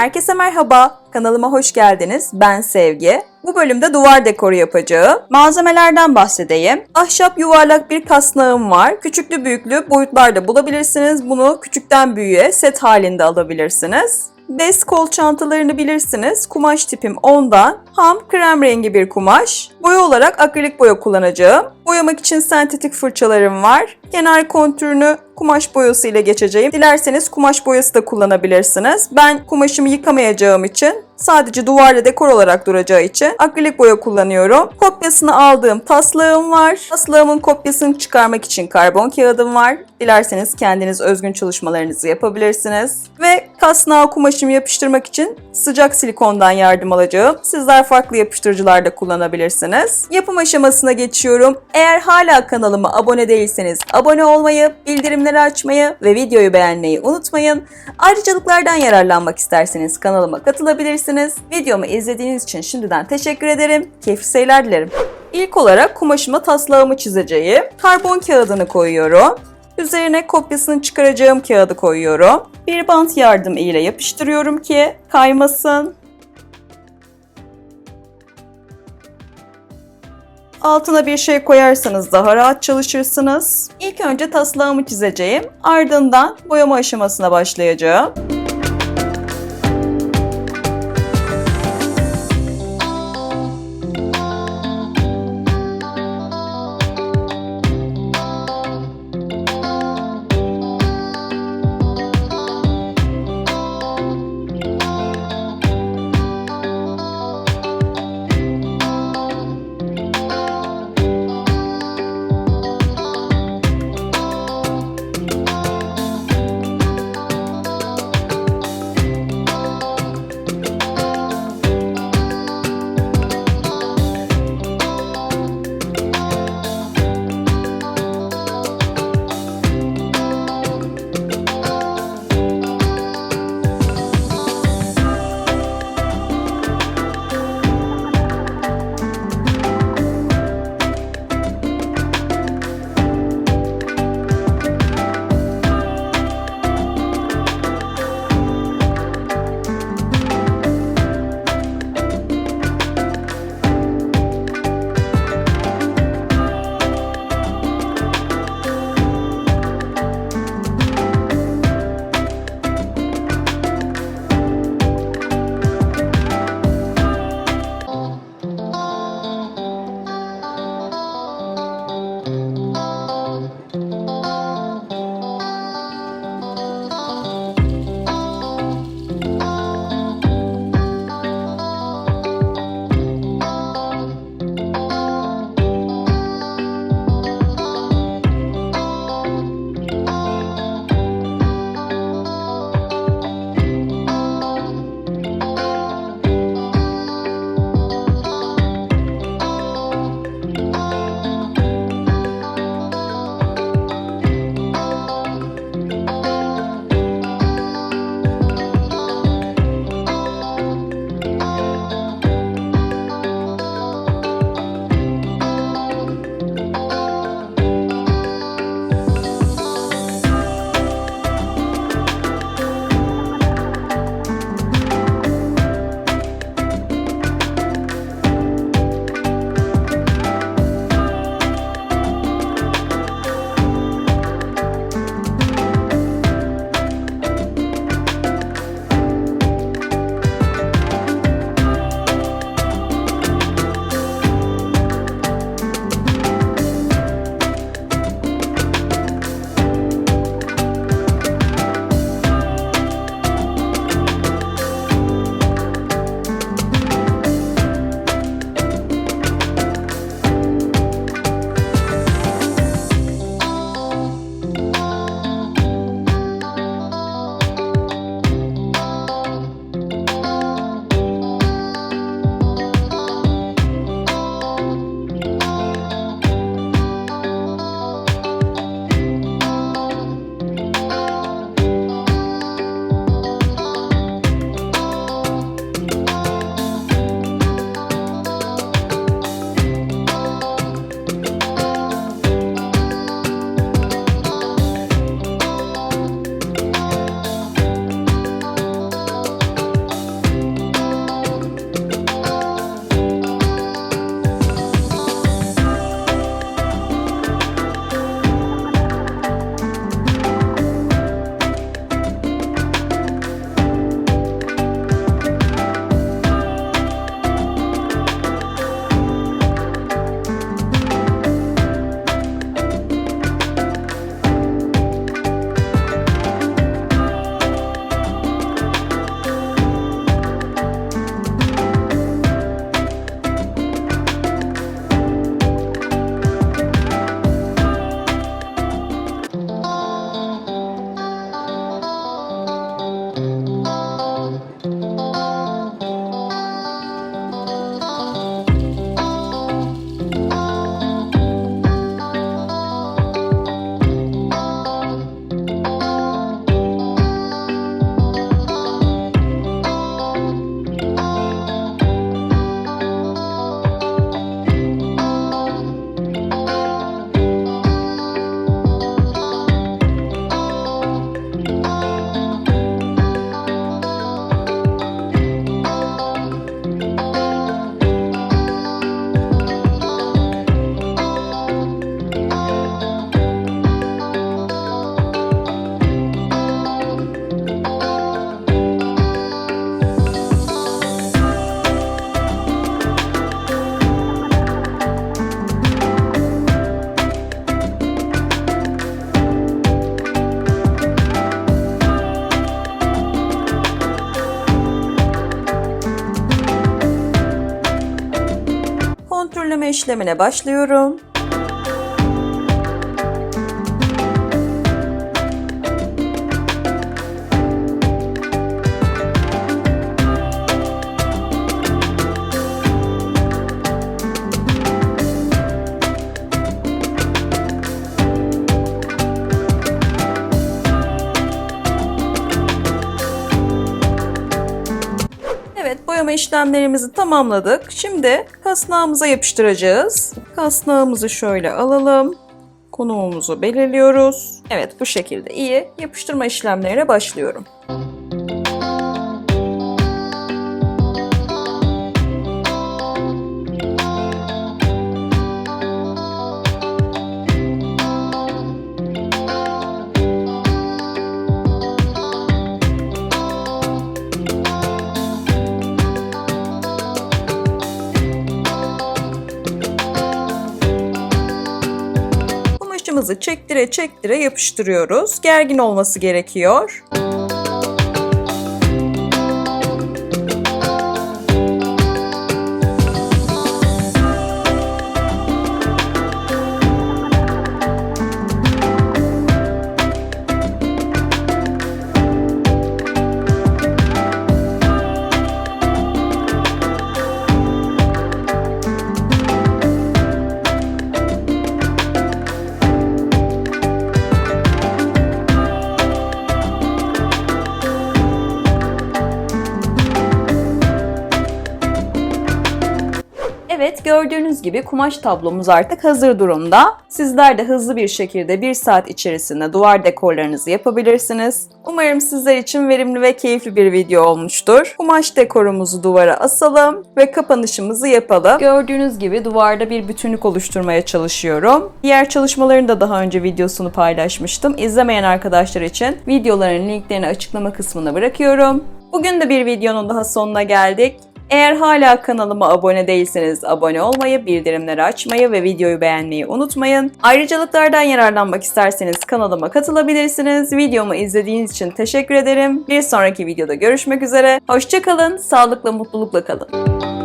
Herkese merhaba, kanalıma hoş geldiniz. Ben Sevgi. Bu bölümde duvar dekoru yapacağım. Malzemelerden bahsedeyim. Ahşap yuvarlak bir kasnağım var. Küçüklü büyüklü boyutlarda bulabilirsiniz. Bunu küçükten büyüğe set halinde alabilirsiniz. Bez kol çantalarını bilirsiniz. Kumaş tipim ondan. Ham krem rengi bir kumaş. Boya olarak akrilik boya kullanacağım. Boyamak için sentetik fırçalarım var. Kenar kontürünü kumaş boyası ile geçeceğim. Dilerseniz kumaş boyası da kullanabilirsiniz. Ben kumaşımı yıkamayacağım için sadece duvarda dekor olarak duracağı için akrilik boya kullanıyorum. Kopyasını aldığım taslağım var. Taslağımın kopyasını çıkarmak için karbon kağıdım var. Dilerseniz kendiniz özgün çalışmalarınızı yapabilirsiniz. Ve kasnağa kumaşımı yapıştırmak için sıcak silikondan yardım alacağım. Sizler farklı yapıştırıcılar da kullanabilirsiniz. Yapım aşamasına geçiyorum. Eğer hala kanalıma abone değilseniz abone olmayı, bildirimleri açmayı ve videoyu beğenmeyi unutmayın. Ayrıcalıklardan yararlanmak isterseniz kanalıma katılabilirsiniz. Videomu izlediğiniz için şimdiden teşekkür ederim. Keyifli seyirler dilerim. İlk olarak kumaşıma taslağımı çizeceğim. Karbon kağıdını koyuyorum. Üzerine kopyasını çıkaracağım kağıdı koyuyorum. Bir bant yardımı ile yapıştırıyorum ki kaymasın. Altına bir şey koyarsanız daha rahat çalışırsınız. İlk önce taslağımı çizeceğim. Ardından boyama aşamasına başlayacağım. İşlemine başlıyorum. İşlemlerimizi tamamladık. Şimdi kasnağımıza yapıştıracağız. Kasnağımızı şöyle alalım. Konumumuzu belirliyoruz. Evet bu şekilde iyi. Yapıştırma işlemlerine başlıyorum. Çektire çektire yapıştırıyoruz. Gergin olması gerekiyor. Evet gördüğünüz gibi kumaş tablomuz artık hazır durumda. Sizler de hızlı bir şekilde bir saat içerisinde duvar dekorlarınızı yapabilirsiniz. Umarım sizler için verimli ve keyifli bir video olmuştur. Kumaş dekorumuzu duvara asalım ve kapanışımızı yapalım. Gördüğünüz gibi duvarda bir bütünlük oluşturmaya çalışıyorum. Diğer çalışmaların da daha önce videosunu paylaşmıştım. İzlemeyen arkadaşlar için videoların linklerini açıklama kısmına bırakıyorum. Bugün de bir videonun daha sonuna geldik. Eğer hala kanalıma abone değilseniz abone olmayı, bildirimleri açmayı ve videoyu beğenmeyi unutmayın. Ayrıcalıklardan yararlanmak isterseniz kanalıma katılabilirsiniz. Videomu izlediğiniz için teşekkür ederim. Bir sonraki videoda görüşmek üzere. Hoşçakalın, sağlıkla, mutlulukla kalın.